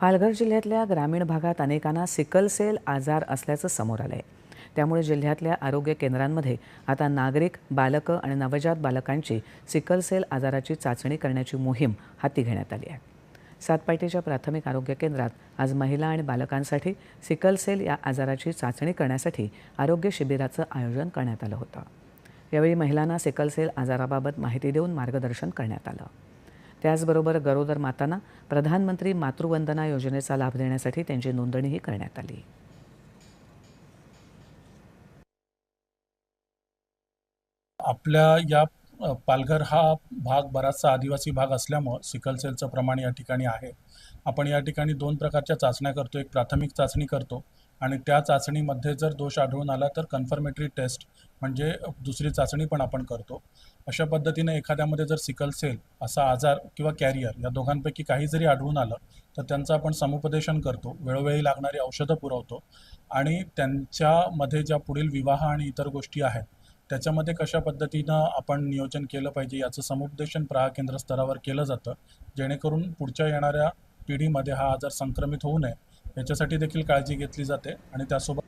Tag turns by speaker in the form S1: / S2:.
S1: पालघर जिल्ह्यातल्या ग्रामीण भागात अनेकांना सिकल सेल आजार असल्याचं समोर आलं आहे त्यामुळे जिल्ह्यातल्या आरोग्य केंद्रांमध्ये आता नागरिक बालकं आणि नवजात बालकांची सिकल सेल आजाराची चाचणी करण्याची मोहीम हाती घेण्यात आली आहे. सातपाटीच्या प्राथमिक आरोग्य केंद्रात आज महिला आणि बालकांसाठी सिकल सेल या आजाराची चाचणी करण्यासाठी आरोग्य शिबिराचं आयोजन करण्यात आलं होतं. यावेळी महिलांना सिकल सेल आजाराबाबत माहिती देऊन मार्गदर्शन करण्यात आलं. त्याचबरोबर गरोदर मातांना प्रधानमंत्री मातृवंदना योजनेचा लाभ देण्यासाठी त्यांची नोंदणीही करण्यात आली.
S2: आपल्या या पालघर हा भाग बराचसा आदिवासी भाग असल्यामुळं सिकल सेलचं प्रमाण या ठिकाणी आहे. आपण या ठिकाणी दोन प्रकारच्या चाचण्या करतो. एक प्राथमिक चाचणी करतो आणि त्या चाचणीमध्ये जर दोष आढळून आला तर कन्फर्मेटरी टेस्ट म्हणजे दुसरी चाचणी पण आपण करतो. अशा पद्धतीने एखाद्यामध्ये जर सिकल सेल असा आजार किंवा कॅरियर या दोघांपैकी काही जरी आढळून आलं तर त्यांचं आपण समुपदेशन करतो. वेळोवेळी लागणारी औषधं पुरवतो. आणि त्यांच्यामध्ये ज्या पुढील विवाह आणि इतर गोष्टी आहेत त्याच्यामध्ये कशा पद्धतीनं आपण नियोजन केलं पाहिजे याचं समुपदेशन प्रहा केंद्र स्तरावर केलं जातं. जेणेकरून पुढच्या येणाऱ्या पिढीमध्ये हा आजार संक्रमित होऊ नये. याच्यासाठी देखील काळजी घेतली जाते आणि त्यासोबत